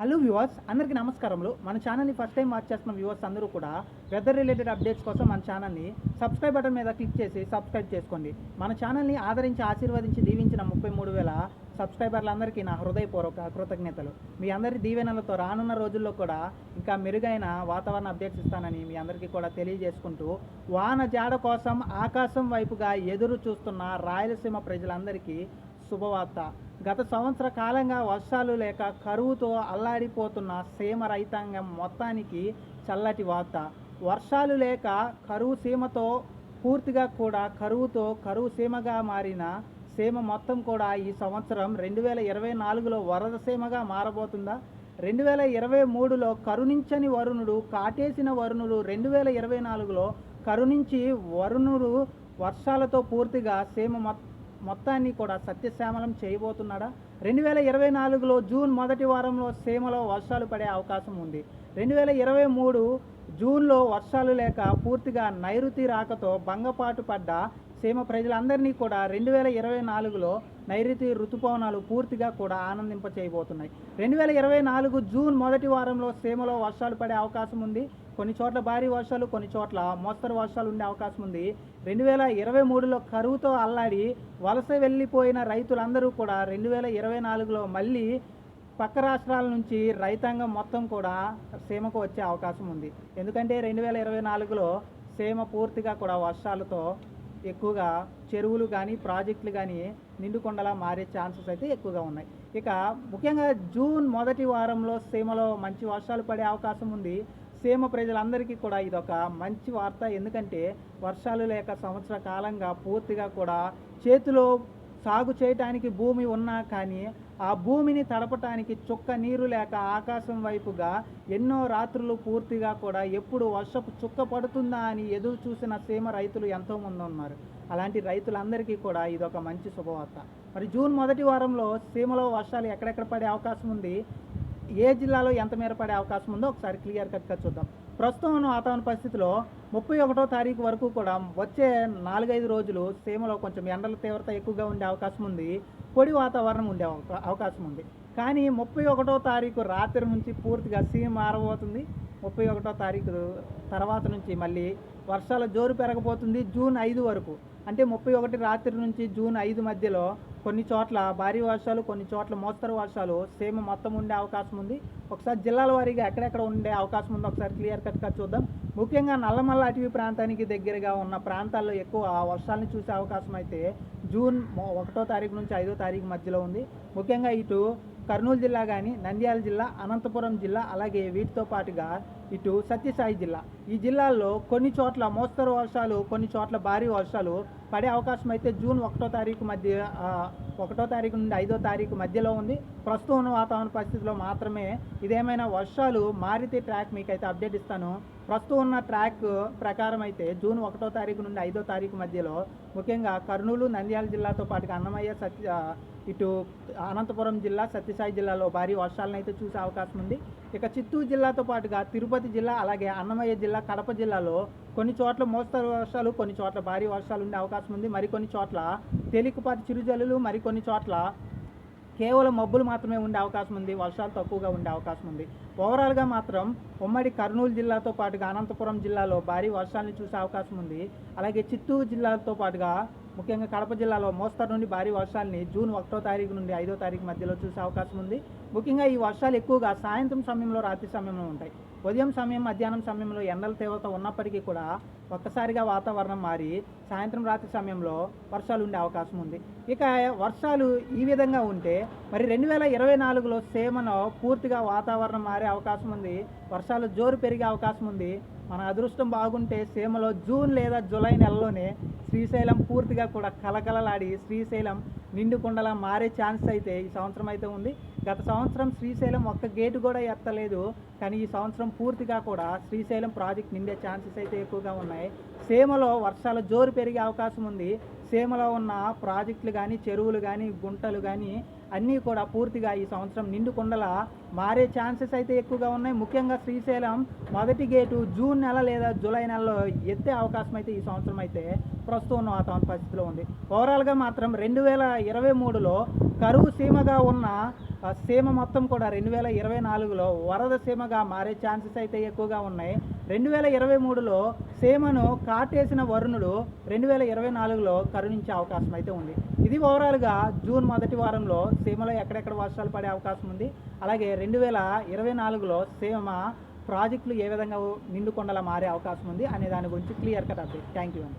Hello viewers అందరికీ నమస్కారములు. మన ఛానల్ని ఫస్ట్ టైం వాచ్ చేస్తున్న వ్యూవర్స్ అందరూ కూడా వెదర్ రిలేటెడ్ అప్డేట్స్ కోసం మన ఛానల్ని సబ్స్క్రైబ్ బటన్ మీద క్లిక్ చేసి సబ్స్క్రైబ్ చేసుకోండి. మన ఛానల్ని ఆదరించి ఆశీర్వదించి దీవించిన ముప్పై మూడు వేల సబ్స్క్రైబర్లందరికీ నా హృదయపూర్వక కృతజ్ఞతలు. మీ అందరి దీవెనలతో రానున్న రోజుల్లో కూడా ఇంకా మెరుగైన వాతావరణ అప్డేట్స్ ఇస్తానని మీ అందరికీ కూడా తెలియజేసుకుంటూ వాన జాడ కోసం ఆకాశం వైపుగా ఎదురు చూస్తున్న రాయలసీమ ప్రజలందరికీ శుభవార్త. గత సంవత్సర కాలంగా వర్షాలు లేక కరువుతో అల్లాడిపోతున్న సీమ రైతాంగం మొత్తానికి చల్లటి వార్త. వర్షాలు లేక కరువు సీమతో పూర్తిగా కూడా కరువుతో కరువు సీమగా మారిన సీమ మొత్తం కూడా ఈ సంవత్సరం రెండు వేల ఇరవై నాలుగులో వరద సీమగా మారబోతుందా? రెండు వేల ఇరవై మూడులో కరుణించని వరుణుడు కాటేసిన వరుణుడు రెండు వేల ఇరవై నాలుగులో కరుణించి వరుణుడు వర్షాలతో పూర్తిగా సీమ మొత్తం మొత్తాన్ని కూడా సత్యశ్యామలం చేయబోతున్నాడా? రెండు వేల ఇరవై నాలుగులో జూన్ మొదటి వారంలో సీమలో వర్షాలు పడే అవకాశం ఉంది. రెండు వేల ఇరవై మూడు జూన్లో వర్షాలు లేక పూర్తిగా నైరుతి రాకతో భంగపాటు పడ్డ సీమ ప్రజలందరినీ కూడా రెండు వేల ఇరవై నాలుగులో నైరుతి ఋతుపవనాలు పూర్తిగా కూడా ఆనందింప చేయబోతున్నాయి రెండు వేల ఇరవై నాలుగు జూన్ మొదటి వారంలో సీమలో వర్షాలు పడే అవకాశం ఉంది. కొన్ని చోట్ల భారీ వర్షాలు కొన్ని చోట్ల మోస్తరు వర్షాలు ఉండే అవకాశం ఉంది. రెండు వేల ఇరవై మూడులో కరువుతో అల్లాడి వలస వెళ్ళిపోయిన రైతులందరూ కూడా రెండు వేల ఇరవై నాలుగులో మళ్ళీ పక్క రాష్ట్రాల నుంచి రైతాంగం మొత్తం కూడా సీమకు వచ్చే అవకాశం ఉంది. ఎందుకంటే రెండు వేల ఇరవై నాలుగులో సీమ పూర్తిగా కూడా వర్షాలతో ఎక్కువగా చెరువులు కానీ ప్రాజెక్టులు కానీ నిండుకొండలా మారే ఛాన్సెస్ అయితే ఎక్కువగా ఉన్నాయి. ఇక ముఖ్యంగా జూన్ మొదటి వారంలో సీమలో మంచి వర్షాలు పడే అవకాశం ఉంది. సీమ ప్రజలందరికీ కూడా ఇదొక మంచి వార్త. ఎందుకంటే వర్షాలు లేక సంవత్సర కాలంగా పూర్తిగా కూడా చేతిలో సాగు చేయటానికి భూమి ఉన్నా కానీ ఆ భూమిని తడపటానికి చుక్క నీరు లేక ఆకాశం వైపుగా ఎన్నో రాత్రులు పూర్తిగా కూడా ఎప్పుడు వర్షపు చుక్క పడుతుందా అని ఎదురు చూసిన సీమ రైతులు ఎంతోమంది ఉన్నారు. అలాంటి రైతులందరికీ కూడా ఇదొక మంచి శుభవార్త. మరి జూన్ మొదటి వారంలో సీమలో వర్షాలు ఎక్కడెక్కడ పడే అవకాశం ఉంది? ఏ జిల్లాలో ఎంత మేర పడే అవకాశం ఉందో ఒకసారి క్లియర్ కట్గా చూద్దాం. ప్రస్తుతం ఉన్న వాతావరణ పరిస్థితిలో ముప్పై ఒకటో తారీఖు వరకు కూడా వచ్చే నాలుగైదు రోజులు సీమలో కొంచెం ఎండల తీవ్రత ఎక్కువగా ఉండే అవకాశం ఉంది. పొడి వాతావరణం ఉండే అవకా- అవకాశం ఉంది. కానీ ముప్పై ఒకటో తారీఖు రాత్రి నుంచి పూర్తిగా సీమ మారబోతుంది. ముప్పై ఒకటో తారీఖు తర్వాత నుంచి మళ్ళీ వర్షాల జోరు పెరగబోతుంది జూన్ ఐదు వరకు. అంటే ముప్పై ఒకటి రాత్రి నుంచి జూన్ ఐదు మధ్యలో కొన్ని చోట్ల భారీ వర్షాలు కొన్ని చోట్ల మోస్తరు వర్షాలు సేమ్ మొత్తం ఉండే అవకాశం ఉంది. ఒకసారి జిల్లాల వారీగా ఎక్కడెక్కడ ఉండే అవకాశం ఉందో ఒకసారి క్లియర్ కట్గా చూద్దాం. ముఖ్యంగా నల్లమల్ల అటవీ ప్రాంతానికి దగ్గరగా ఉన్న ప్రాంతాల్లో ఎక్కువ వర్షాలను చూసే అవకాశం అయితే జూన్ ఒకటో తారీఖు నుంచి ఐదో తారీఖు మధ్యలో ఉంది. ముఖ్యంగా ఇటు కర్నూలు జిల్లా కానీ నంద్యాల జిల్లా అనంతపురం జిల్లా అలాగే వీటితో పాటుగా ఇటు సత్యసాయి జిల్లా. ఈ జిల్లాల్లో కొన్ని చోట్ల మోస్తరు వర్షాలు కొన్ని చోట్ల భారీ వర్షాలు పడే అవకాశం అయితే జూన్ ఒకటో తారీఖు మధ్య ఒకటో తారీఖు నుండి ఐదో తారీఖు మధ్యలో ఉంది. ప్రస్తుతం ఉన్న వాతావరణ పరిస్థితిలో మాత్రమే ఇదేమైనా వర్షాలు మారితే ట్రాక్ మీకు అయితే అప్డేట్ ఇస్తాను. ప్రస్తుతం ఉన్న ట్రాక్ ప్రకారం అయితే జూన్ ఒకటో తారీఖు నుండి ఐదో తారీఖు మధ్యలో ముఖ్యంగా కర్నూలు నంద్యాల జిల్లాతో పాటుగా అన్నమయ్య సత్య ఇటు అనంతపురం జిల్లా సత్యసాయి జిల్లాలో భారీ వర్షాలను అయితే చూసే అవకాశం ఉంది. ఇక చిత్తూరు జిల్లాతో పాటుగా తిరుపతి జిల్లా అలాగే అన్నమయ్య జిల్లా కడప జిల్లాలో కొన్ని చోట్ల మోస్తరు వర్షాలు కొన్ని చోట్ల భారీ వర్షాలు ఉండే అవకాశం ఉంది. మరికొన్ని చోట్ల తేలికపాటి చిరుజల్లులు మరికొన్ని చోట్ల కేవలం మబ్బులు మాత్రమే ఉండే అవకాశం ఉంది. వర్షాలు తక్కువగా ఉండే అవకాశం ఉంది. ఓవరాల్గా మాత్రం ఉమ్మడి కర్నూలు జిల్లాతో పాటుగా అనంతపురం జిల్లాలో భారీ వర్షాలను చూసే అవకాశం ఉంది. అలాగే చిత్తూరు జిల్లాతో పాటుగా ముఖ్యంగా కడప జిల్లాలో మోస్తరు నుండి భారీ వర్షాలని జూన్ ఒకటో తారీఖు నుండి ఐదో తారీఖు మధ్యలో చూసే అవకాశం ఉంది. ముఖ్యంగా ఈ వర్షాలు ఎక్కువగా సాయంత్రం సమయంలో రాత్రి సమయంలో ఉంటాయి. ఉదయం సమయం మధ్యాహ్నం సమయంలో ఎండల తీవ్రత ఉన్నప్పటికీ కూడా ఒక్కసారిగా వాతావరణం మారి సాయంత్రం రాత్రి సమయంలో వర్షాలు ఉండే అవకాశం ఉంది. ఇక వర్షాలు ఈ విధంగా ఉంటే మరి రెండు వేల ఇరవై నాలుగులో సేమలో పూర్తిగా వాతావరణం మారే అవకాశం ఉంది. వర్షాలు జోరు పెరిగే అవకాశం ఉంది. మన అదృష్టం బాగుంటే సీమలో జూన్ లేదా జూలై నెలలోనే శ్రీశైలం పూర్తిగా కూడా కలకలలాడి శ్రీశైలం నిండుకుండలా మారే ఛాన్స్ అయితే ఈ సంవత్సరం అయితే ఉంది. గత సంవత్సరం శ్రీశైలం ఒక్క గేటు కూడా ఎత్తలేదు. కానీ ఈ సంవత్సరం పూర్తిగా కూడా శ్రీశైలం ప్రాజెక్ట్ నిండే ఛాన్సెస్ అయితే ఎక్కువగా ఉన్నాయి. సీమలో వర్షాల జోరు పెరిగే అవకాశం ఉంది. సీమలో ఉన్న ప్రాజెక్టులు కానీ చెరువులు కానీ గుంటలు కానీ అన్నీ కూడా పూర్తిగా ఈ సంవత్సరం నిండుకుండల మారే ఛాన్సెస్ అయితే ఎక్కువగా ఉన్నాయి. ముఖ్యంగా శ్రీశైలం మొదటి గేటు జూన్ నెల లేదా జూలై నెలలో ఎత్తే అవకాశం అయితే ఈ సంవత్సరం అయితే ప్రస్తుతం ఉన్న వాతావరణ పరిస్థితిలో ఉంది. ఓవరాల్గా మాత్రం రెండు వేల ఇరవై మూడులో కరువు సీమగా ఉన్న సీమ మొత్తం కూడా రెండు వేల ఇరవై నాలుగులో వరద సీమగా మారే ఛాన్సెస్ అయితే ఎక్కువగా ఉన్నాయి. రెండు వేల ఇరవై మూడులో సీమను కాటేసిన వరుణుడు రెండు వేల ఇరవై నాలుగులో కరుణించే అవకాశం అయితే ఉంది. ఇది ఓవరాల్గా జూన్ మొదటి వారంలో సీమలో ఎక్కడెక్కడ వర్షాలు పడే అవకాశం ఉంది. అలాగే రెండు వేల ఇరవై నాలుగులో సీమ ప్రాజెక్టులు ఏ విధంగా నిండుకొండలా మారే అవకాశం ఉంది అనే దాని గురించి clear cut update. Thank you అండి.